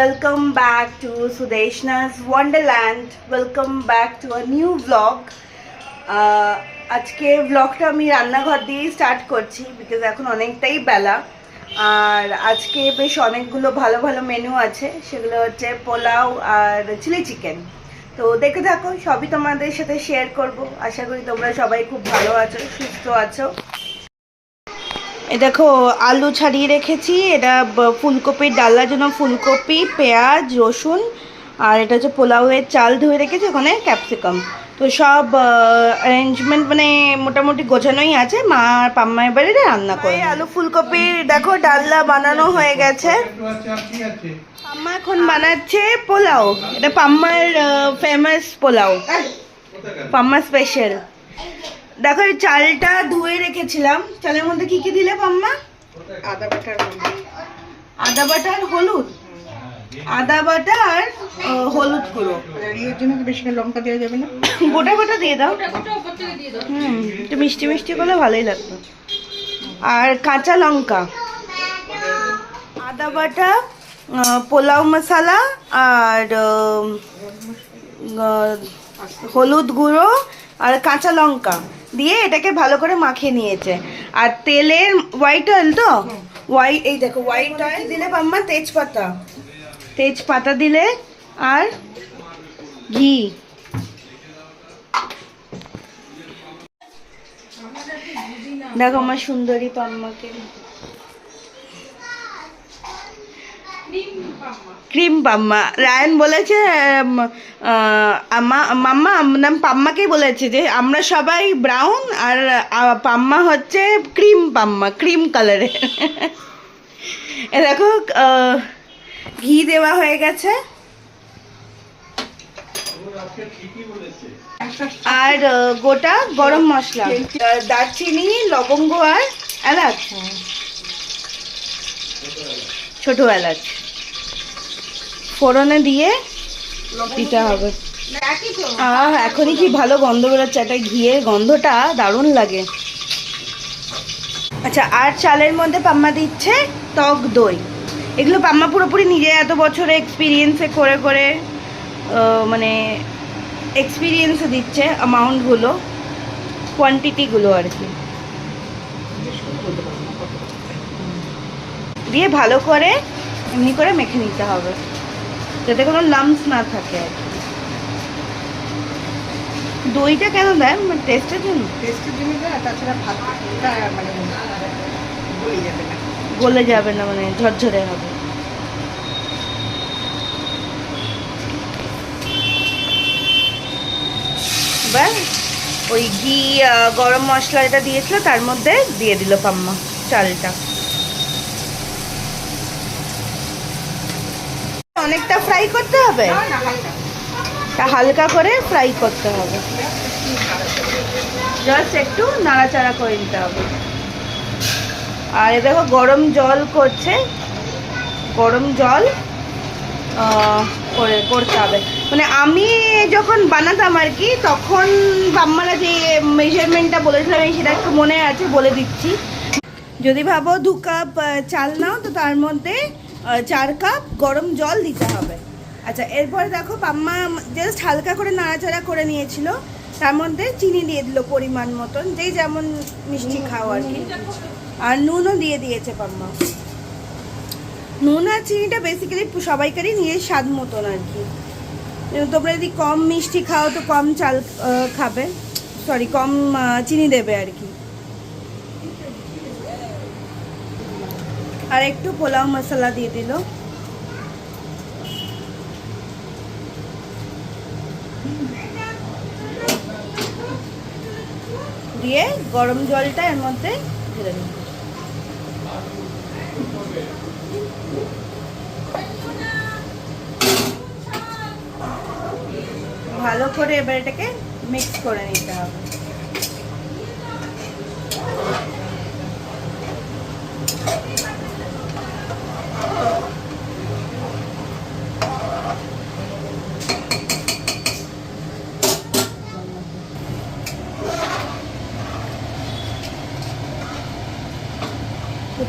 welcome back to Sudeshna's Wonderland. Welcome back to a new vlog. Uh, আজকে ব্লগটা আমি রান্নাঘর দিয়েই স্টার্ট করছি বিকজ এখন অনেকটাই বেলা আর আজকে বেশ অনেকগুলো ভালো ভালো মেনু আছে সেগুলো হচ্ছে পোলাও আর চিলি চিকেন তো দেখে থাকো সবই তোমাদের সাথে শেয়ার করব আশা করি তোমরা সবাই খুব ভালো আছো সুস্থ আছো দেখো আলু ছাড়িয়ে রেখেছি। এটা ফুলকপির ডালার জন্য ফুলকপি পেঁয়াজ রসুন আর এটা হচ্ছে পোলাওয়ের চাল ধুয়ে রেখেছি ওখানে ক্যাপসিকাম। তো সব অ্যারেঞ্জমেন্ট মানে মোটামুটি গোছানোই আছে। মা আর পাম্মা এবারে রান্না করে আলু ফুলকপির দেখো ডাল্লা বানানো হয়ে গেছে। পাম্মা এখন বানাচ্ছে পোলাও। এটা পাম্মার ফেমাস পোলাও। পাম্মা স্পেশাল দেখো এই চালটা ধুয়ে রেখেছিলাম। চালের মধ্যে কি কি দিলে পাম্মা আদা বাটার আদা বাটা আর হলুদ? আদা বাটা আর হলুদ গুঁড়ো। ইয়ের জন্য তো বেশি করে লঙ্কা দেওয়া যাবে না? গোটা গোটা দিয়ে দাও। হুম একটু মিষ্টি মিষ্টি করলে ভালোই লাগতো আর কাঁচা লঙ্কা। আদা বাটা পোলাও মশলা আর হলুদ গুঁড়ো আর কাঁচা লঙ্কা দিয়ে এটাকে ভালো করে মাখিয়ে নিয়েছে। আর তেলের হোয়াইট অয়েল তো? হোয়াইট এই দেখো হোয়াইট অয়েল দিলে পাম্মা তেজপাতা। তেজপাতা দিলে আর ঘি। দেখো আমার সুন্দরী পাম্মাকে ক্রিম পাম্মা। রায়ন বলেছে মাম্মা, নাম পাম্মাকেই বলেছে যে আমরা সবাই ব্রাউন আর পাম্মা হচ্ছে ক্রিম পাম্মা, ক্রিম কালারের এ দেখো ঘি দেওয়া হয়ে গেছে। আর গোটা গরম মশলা। দারচিনি, লবঙ্গ আর এলাচ। ছোট এলাচ। ফোড়নে দিয়ে দিতে হবে। আহ এখনই কি ভালো গন্ধ বেরোচ্ছে? একটা ঘিয়ের গন্ধটা দারুণ লাগে। আচ্ছা আর চালের মধ্যে পাম্মা দিচ্ছে টক দই। এগুলো পাম্মা পুরোপুরি নিজে এত বছরে এক্সপিরিয়েন্সে করে করে মানে এক্সপিরিয়েন্সে দিচ্ছে অ্যামাউন্টগুলো কোয়ান্টিটিগুলো আর কি। দিয়ে ভালো করে এমনি করে মেখে নিতে হবে। যাতে কোনো লামস না থাকে আর কি। দইটা কেন দেয় মানে টেস্টের জন্য? টেস্টের জন্য তাছাড়া ভাতটা মানে গলে যাবে না। গলে যাবে না মানে ঝরঝরে হবে। ওই ঘি গরম মশলা এটা দিয়েছিল তার মধ্যে দিয়ে দিল পাম্মা চালটা। অনেকটা ফ্রাই করতে হবে? হালকা। করে ফ্রাই করতে হবে। জাস্ট একটু নাড়াচাড়া করে নিতে হবে। আর এ দেখো গরম জল করছে। গরম জল করে করতে হবে। মানে আমি যখন বানাতাম আর কি তখন বাম্মারা যে মেজারমেন্টটা বলেছিলাম সেটা একটু মনে আছে বলে দিচ্ছি। যদি ভাবো দু কাপ চাল নাও তো তার মধ্যে চার কাপ গরম জল দিতে হবে। আচ্ছা এরপরে দেখো পাম্মা জাস্ট হালকা করে নাড়াচাড়া করে নিয়েছিল। তার মধ্যে চিনি দিয়ে দিল পরিমাণ মতন যেই যেমন মিষ্টি খাও আর কি। আর নুনও দিয়ে দিয়েছে পাম্মা। নুন আর চিনিটা বেসিক্যালি সবাইকারই নিজের স্বাদ মতন আর কি। তোমরা যদি কম মিষ্টি খাও তো কম চাল খাবে। সরি কম চিনি দেবে আর কি। আর একটু পোলাও মশলা দিয়ে দিল। দিয়ে গরম জলটা এর মধ্যে ঢেলে দিল ভালো করে এবার এটাকে মিক্স করে নিতে হবে।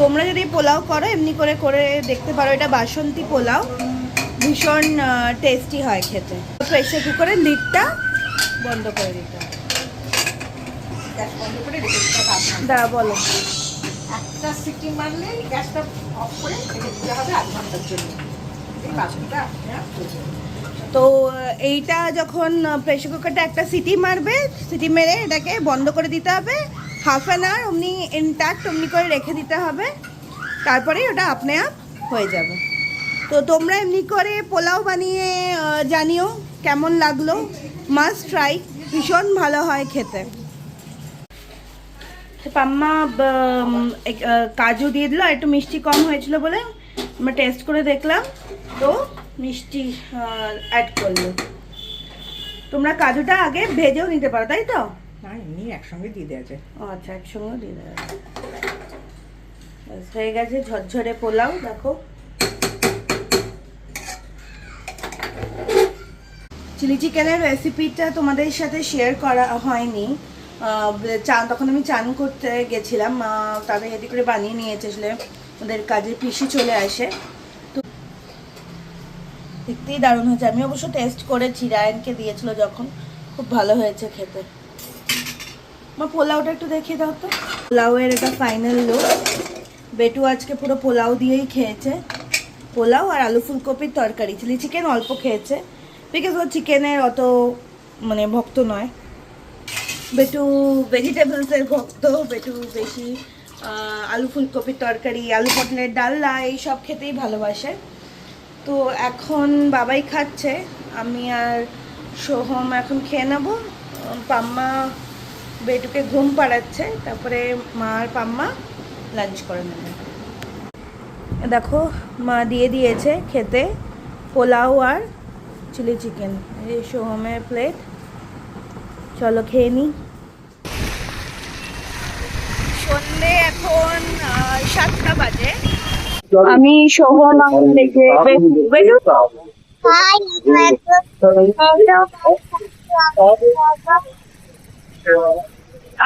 তোমরা যদি পোলাও করো এমনি করে করে দেখতে পারো এটা বাসন্তী পোলাও। ভীষণ টেস্টি হয় খেতে। প্রেসার কুকারের লিডটা বন্ধ করে দিতে হবে। ঘণ্টা। দাঁড়া বলো। একটা সিটি মারলে গ্যাসটা অফ করে রেখে দিতে হবে আধ ঘণ্টার জন্য। এই বাসনটা আপনি আর ধুয়ে দেবেন। তো এইটা যখন প্রেসার কুকারটা একটা সিটি মারবে সিটি মেরে এটাকে বন্ধ করে দিতে হবে। হাফ অ্যান আওয়ার অমনি ইনট্যাক্ট অমনি করে রেখে দিতে হবে। তারপরেই ওটা আপনি আপ হয়ে যাবে। তো তোমরা এমনি করে পোলাও বানিয়ে জানিও কেমন লাগল। মাস্ট ট্রাই ভীষণ ভালো হয় খেতে। পাম্মা কাজু দিয়ে দিল, আর একটু মিষ্টি কম হয়েছিল বলে আমরা টেস্ট করে দেখলাম। তো মিষ্টি অ্যাড করল। তোমরা কাজুটা আগে ভেজেও নিতে পারো, তাই তো? না এমনি একসঙ্গে দিয়ে দেওয়া ও আচ্ছা দিয়ে ব্যাস, হয়ে গেছে ঝরঝরে পোলাও দেখো। চিলি চিকেনের রেসিপিটা তোমাদের সাথে শেয়ার করা হয়নি। চান তখন আমি চান করতে গেছিলাম মা তাদের এদিক করে বানিয়ে নিয়েছে আসলে ওদের কাজে পিসি চলে আসে। তো দেখতেই দারুণ হয়েছে। আমি অবশ্য টেস্ট করেছি রায়নকে দিয়েছিল যখন খুব ভালো হয়েছে খেতে। আমার পোলাওটা একটু দেখিয়ে দাও তো। পোলাওয়ের এটা ফাইনাল লুক বেটু আজকে পুরো পোলাও দিয়েই খেয়েছে। পোলাও আর আলু ফুলকপির তরকারি, চিলি চিকেন অল্প খেয়েছে। বিকজ ও চিকেনের অত মানে ভক্ত নয়। বেটু ভেজিটেবলসের ভক্ত, বেটু বেশি আলু ফুলকপির তরকারি, আলু পটলের ডাল্লা এইসব খেতেই ভালোবাসে। তো এখন বাবাই খাচ্ছে, আমি আর সোহম এখন খেয়ে নেব। পাম্মা বেটুকে ঘুম পাড়াচ্ছে তারপরে মা আর পাম্মা লাঞ্চ করে নেবে। দেখো মা দিয়ে দিয়েছে খেতে পোলাও আর চিলি চিকেন এই সোহমের প্লেট চলো খেয়ে নিই সন্ধে এখন আহ, সাতটা বাজে। আমি সোহম আমার বেটু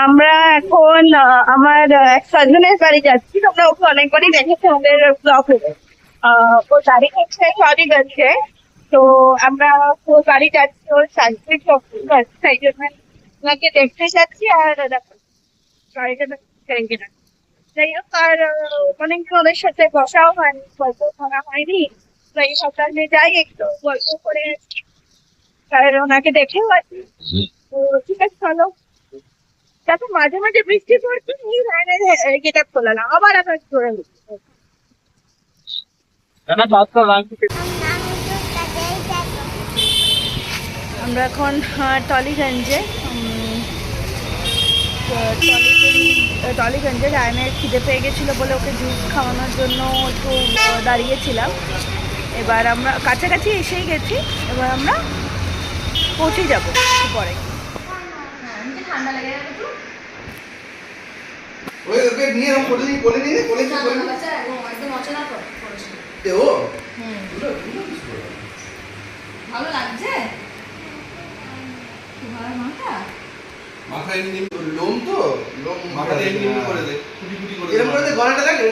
আমরা এখন আমার এক কাজিনের বাড়ি যাচ্ছি। তোমরা ওকে অনেকবারই দেখেছি আমাদের ব্লগে ও গাড়ি হচ্ছে সরিগঞ্জে তো আমরা ওর বাড়ি যাচ্ছি ওর তাই জন্য ওনাকে দেখতে যাচ্ছি আর যাই হোক আর অনেকদিন ওদের সাথে বসাও হয়নি গল্প করা হয়নি। তো এই সপ্তাহে যাই একটু গল্প করে। আর ওনাকে দেখেও আছি তো ঠিক আছে চলো। দেখো মাঝে মাঝে বৃষ্টি পড়ছে এই লাইনের গেট খোলা না আবার আবার করে আমরা এখন টলিগঞ্জে টলিগঞ্জে রায়নের খিদে পেয়ে গেছিল বলে ওকে জুস খাওয়ানোর জন্য একটু দাঁড়িয়েছিলাম। এবার আমরা কাছাকাছি এসেই গেছি এবার আমরা পৌঁছে যাব একটু পরে ওই ওকে নিয়ে এরকম করে নিয়ে বলে নিয়ে বলে বলে নিয়ে। ও? ভালো লাগছে? মাথায় এমনি লোম তো? লোম মাথাটা এমনি করে দে। কুটি কুটি করে দে এরকম করে গলাটা লাগে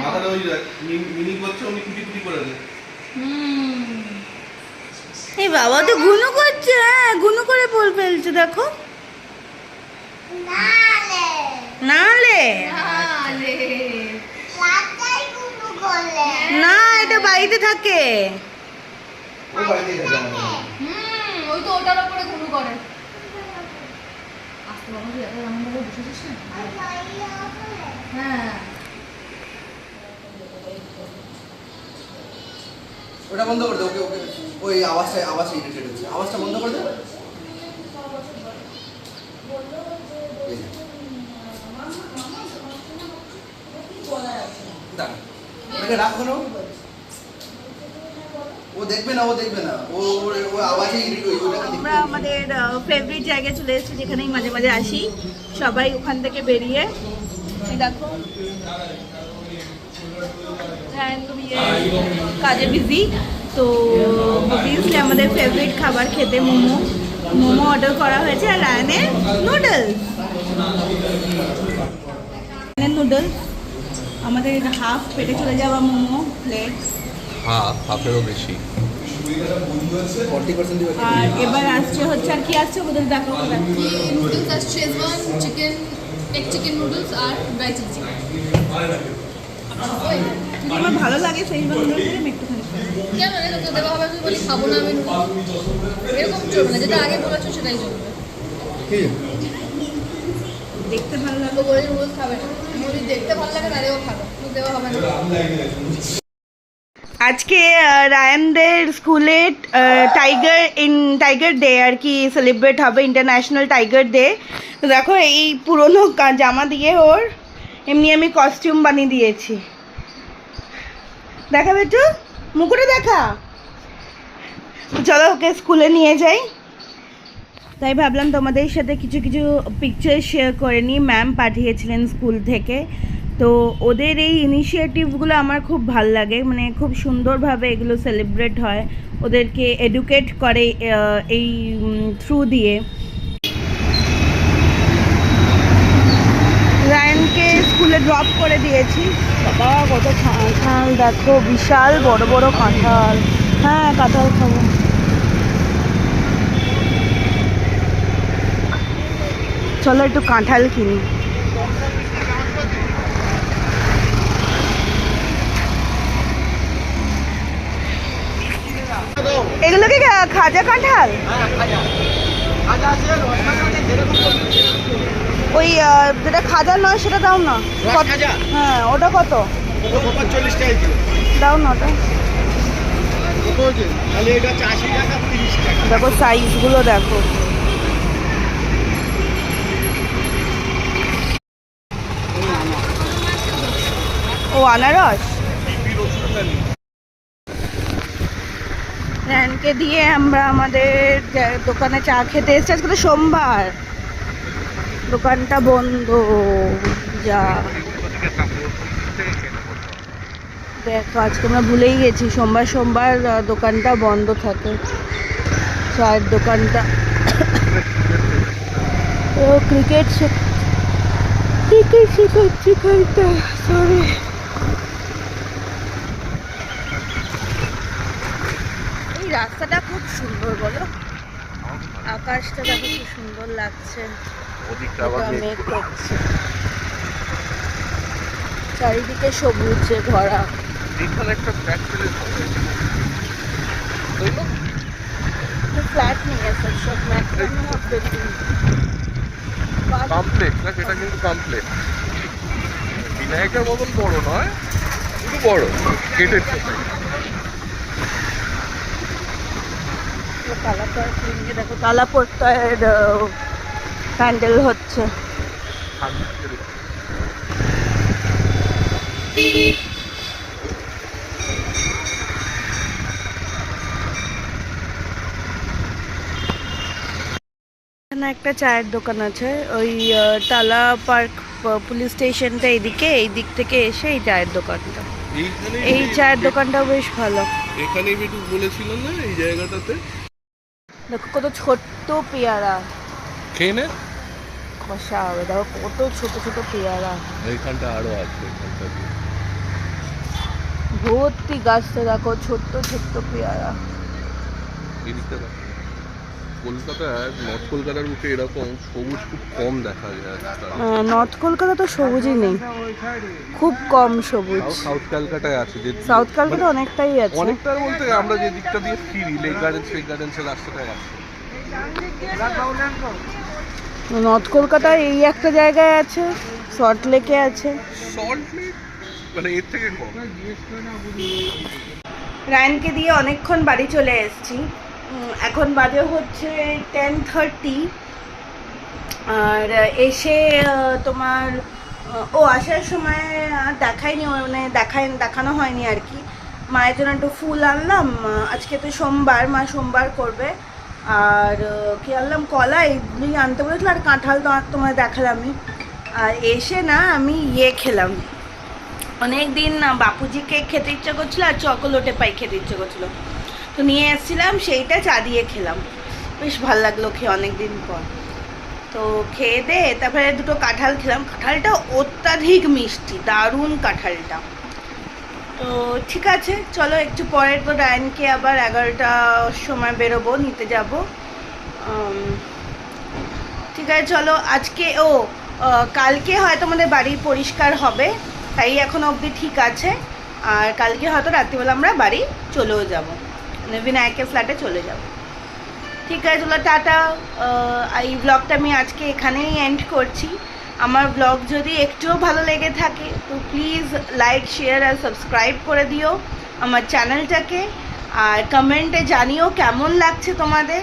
মাথাটা ওই দেখ, মিনি- মিনি করছে অমনি কুটি কুটি করে দে। এই বাবা তো গুনো করছে হ্যাঁ গুনো করে বল ফেলছে দেখো। নালে। না এটা বাড়িতে থাকে। হ্যাঁ। ওটা বন্ধ করে দে ওকে ওকে। ওই আওয়াজটা আওয়াজটা ইরিটেট হচ্ছে। আওয়াজটা বন্ধ করে দে। রাখো ও দেখবে না ও দেখবে না। ও ও আওয়াজে আমরা আমাদের ফেভারিট জায়গায় চলে এসেছি যেখানেই মাঝে মাঝে আসি। সবাই ওখান থেকে বেরিয়ে দেখো। কাজে বিজি তো অবভিয়াসলি আমাদের ফেভারিট খাবার খেতে মোমো। মোমো অর্ডার করা হয়েছে আর রায়নের নুডলস রায়নের নুডলস আমাদের হাফ পেটে চলে যাওয়া মোমো প্লেট হাফ হাফেরও বেশি। আর এবার আসছে হচ্ছে আর কি আসছে ওদের দেখো নুডলস আর Schezwan chicken egg chicken noodles আর ড্রাই চিলি চিকেন আমার ভালো লাগে সেই। কেন রে তোকে দেওয়া হবে তুই বলি খাব না আমি। এরকম চলবে না যেটা আগে বলেছ সেটাই চলবে দেখতে ভালো লাগে। বলে নুডলস খাবে না। যদি দেখতে ভালো লাগে তাহলেও খাবে দেওয়া হবে না। আজকে আহ, রায়ানদের স্কুলে টাইগার ইন টাইগার ডে আর কি সেলিব্রেট হবে ইন্টারন্যাশনাল টাইগার ডে। তো দেখো এই পুরনো জামা দিয়ে ওর এমনি আমি কস্টিউম বানিয়ে দিয়েছি। দেখা বেটু? মুকুটে দেখা। চলো ওকে স্কুলে নিয়ে যাই। তাই ভাবলাম তোমাদের সাথে কিছু কিছু পিকচার শেয়ার করে নিই। ম্যাম পাঠিয়েছিলেন স্কুল থেকে। তো ওদের এই ইনিশিয়েটিভগুলো আমার খুব ভালো লাগে। মানে খুব সুন্দরভাবে এগুলো সেলিব্রেট হয়। ওদেরকে এডুকেট করে এই থ্রু দিয়ে রায়নকে স্কুলে ড্রপ করে দিয়েছি। বাবা, কত কাঁঠাল দেখো, বিশাল বড় বড় কাঁঠাল। হ্যাঁ কাঁঠাল খাব। চলো একটু কাঁঠাল কিনি। এগুলো কি খাজা কাঁঠাল? ওই যেটা খাজা নয় সেটা দাও না। হ্যাঁ ওটা কত? দাও না ওটা। দেখো সাইজগুলো দেখো। ও আনারস? র্যানকে দিয়ে আমরা আমাদের দোকানে চা খেতে এসেছি। আজকে তো সোমবার। দোকানটা বন্ধ। যা। দেখো, আজকে আমরা ভুলেই গেছি। সোমবার সোমবার দোকানটা বন্ধ থাকে। চায়ের দোকানটা। ও ক্রিকেট ক্রিকেট শেখাচ্ছি সরি এই রাস্তাটা খুব সুন্দর, বলো। আকাশটা দেখো, কি সুন্দর লাগছে। ওদিকটা এটা মেঘ করছে। চারিদিকে সবুজে ভরা। এখানে একটা ফ্যাক্টরি ফ্ল্যাট নিয়ে গেছে সব কমপ্লেক্স না? সেটা কিন্তু কমপ্লেক্স বিনায়কের মতন বড় নয় কিন্তু বড়। গেটের কালাপাড় দেখো? কালাপোর্তায়ের প্যান্ডেল হচ্ছে। এখানে একটা চায়ের দোকান আছে ওই আহ, টালা পার্ক পুলিশ স্টেশনটা এইদিকে এই দিক থেকে এসে এই চায়ের দোকানটা। এই চায়ের দোকানটাও বেশ ভালো। এখানেই একটু বলেছিলাম না এই জায়গাটাতে? দেখো কত ছোট্ট পেয়ারা। খেয়ে নে হবে দেখো কত ছোট ছোট পেয়ারা। এইখানটা আরও আছে এখানটা দিয়ে। ভর্তি গাছটা দেখো ছোট্ট ছোট্ট পেয়ারা। কলকাতায় নর্থ কলকাতার বুকে এরকম সবুজ খুব কম দেখা যায় আহ, নর্থ কলকাতা তো সবুজই নেই। খুব কম সবুজ। সাউথ ক্যালকাটায় আছে যে সাউথ কলকাতা অনেকটাই আছে। অনেকটার বলতে আমরা যে দিকটা দিয়ে ফিরি লেক গার্ডেন্স লেক গার্ডেন্সের রাস্তাটায় আছে। নর্থ কলকাতায় এই একটা জায়গায় আছে সল্ট লেকে আছে। মানে রায়নকে দিয়ে অনেকক্ষণ বাড়ি চলে এসেছি। এখন বাজে হচ্ছে টেন থার্টি আর এসে তোমার ও আসার সময় আর দেখাইনি মানে দেখাই দেখানো হয়নি আর কি। মায়ের জন্য একটু ফুল আনলাম আজকে তো সোমবার মা সোমবার করবে। আর কি আনলাম? কলা এইগুলোই আনতে বলেছিল, আর কাঁঠাল তো তোমায় দেখালামই। আর এসে না, আমি ইয়ে খেলাম। অনেক দিন বাপুজি কেক খেতে ইচ্ছে করছিল, আর চকোলেটে পাই খেতে ইচ্ছে করছিল। তো নিয়ে এসেছিলাম, সেইটা চা দিয়ে খেলাম। বেশ ভালো লাগল খেয়ে অনেক দিন পর। তো খেয়ে দে, তারপরে দুটো কাঁঠাল খেলাম। কাঁঠালটা অত্যাধিক মিষ্টি, দারুণ কাঁঠালটা। তো ঠিক আছে, চলো একটু পরে তো ডায়নকে আবার এগারোটার সময় বেরোবো, নিতে যাব। ঠিক আছে, চলো আজকে, ও কালকে হয়তো আমাদের বাড়ি পরিষ্কার হবে, তাই এখন অবধি ঠিক আছে। আর কালকে হয়তো রাত্রিবেলা আমরা বাড়ি চলেও যাব মানে বিনায়কের ফ্ল্যাটে চলে যাব। ঠিক আছে, চলো টাটা এই ব্লগটা আমি আজকে এখানেই এন্ড করছি। আমার ব্লগ যদি একটুও ভালো লেগে থাকে, তো প্লিজ লাইক শেয়ার আর সাবস্ক্রাইব করে দিও আমার চ্যানেলটাকে আর কমেন্টে জানিও কেমন লাগছে তোমাদের।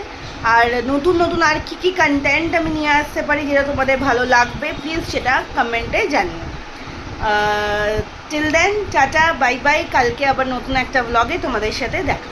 আর নতুন নতুন আর কি কি কন্টেন্ট আমি নিয়ে আসতে পারি যেটা তোমাদের ভালো লাগবে প্লিজ সেটা কমেন্টে জানিও। Till then tata bye bye কালকে আবার নতুন একটা ব্লগে তোমাদের সাথে দেখা